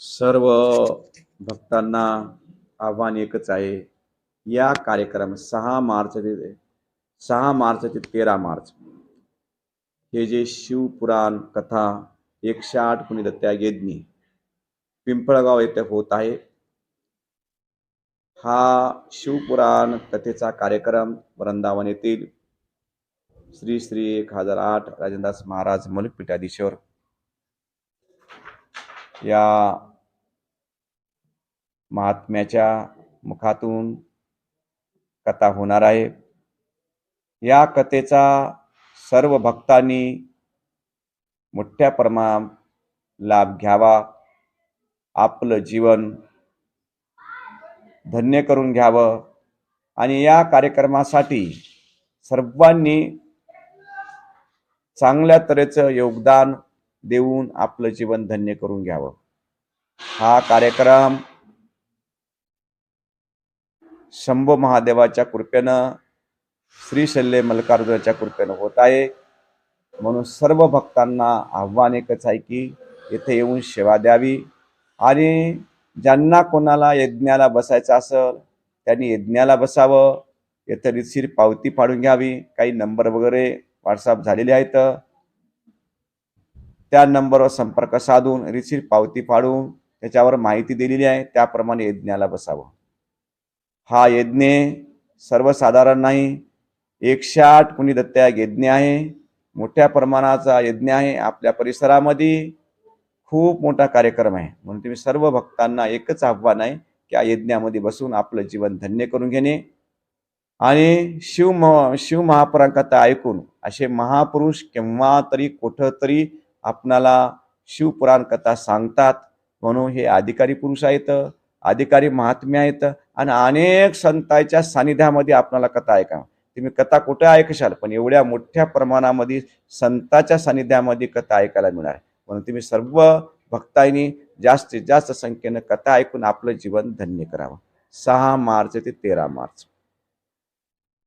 सर्व भक्तांना आव्हान एकच आहे. या कार्यक्रम सहा मार्च ते सहा मार्च ते तेरा मार्च. हे जे शिवपुराण कथा एकशे आठ कुणी यज्ञी पिंपळगाव येथे होत आहे. हा शिवपुराण कथेचा कार्यक्रम वृंदावन येथील श्री श्री एक हजार आठ राजेंद्रदास महाराज मलिक पीठाधीश्वर या महात्म्याच्या मुखातून कथा होणार आहे. या कथेचा सर्व भक्तांनी मोठ्या प्रमाणात लाभ घ्यावा. आपलं जीवन धन्य करून घ्यावं. आणि या कार्यक्रमासाठी सर्वांनी चांगल्या तऱ्हेचं योगदान देऊन आपलं जीवन धन्य करून घ्यावं. हा कार्यक्रम शंभो महादेवाच्या कृपेनं श्री शल्य मल्लिकार्जुनाच्या कृपेनं होत आहे. म्हणून सर्व भक्तांना आव्हान एकच आहे की येथे येऊन सेवा द्यावी. आणि ज्यांना कोणाला यज्ञाला बसायचं असेल त्यांनी यज्ञाला बसावं. येथे रितशीर पावती फाडून घ्यावी. काही नंबर वगैरे व्हॉट्सअप झालेले आहेत. त्या नंबरवर संपर्क साधून रिसीट पावती फाडून त्याच्यावर माहिती दिलेली आहे त्याप्रमाणे यज्ञाला बसावं. हा यज्ञ सर्वसाधारण नाही एकशे आठ कुणी दत्त्या यज्ञ आहे मोठ्या प्रमाणाचा यज्ञ आहे आपल्या परिसरामध्ये खूप मोठा कार्यक्रम आहे. म्हणून तुम्ही सर्व भक्तांना एकच आव्हान आहे की या यज्ञामध्ये बसून आपलं जीवन धन्य करून घेणे. आणि शिव म शिव महापुराकथा ऐकून असे महापुरुष केव्हा तरी कुठं तरी आपणाला शिवपुराण कथा सांगतात. म्हणून हे अधिकारी पुरुष आहेत अधिकारी महात्म्य आहेत आणि अनेक संतांच्या सानिध्यामध्ये आपणाला कथा ऐका तुम्ही कथा कुठे ऐकशाल? पण एवढ्या मोठ्या प्रमाणामध्ये संतांच्या सानिध्यामध्ये कथा ऐकायला मिळणार. म्हणून तुम्ही सर्व भक्तांनी जास्तीत जास्त संख्येनं कथा ऐकून आपलं जीवन धन्य करावं. सहा मार्च ते तेरा मार्च.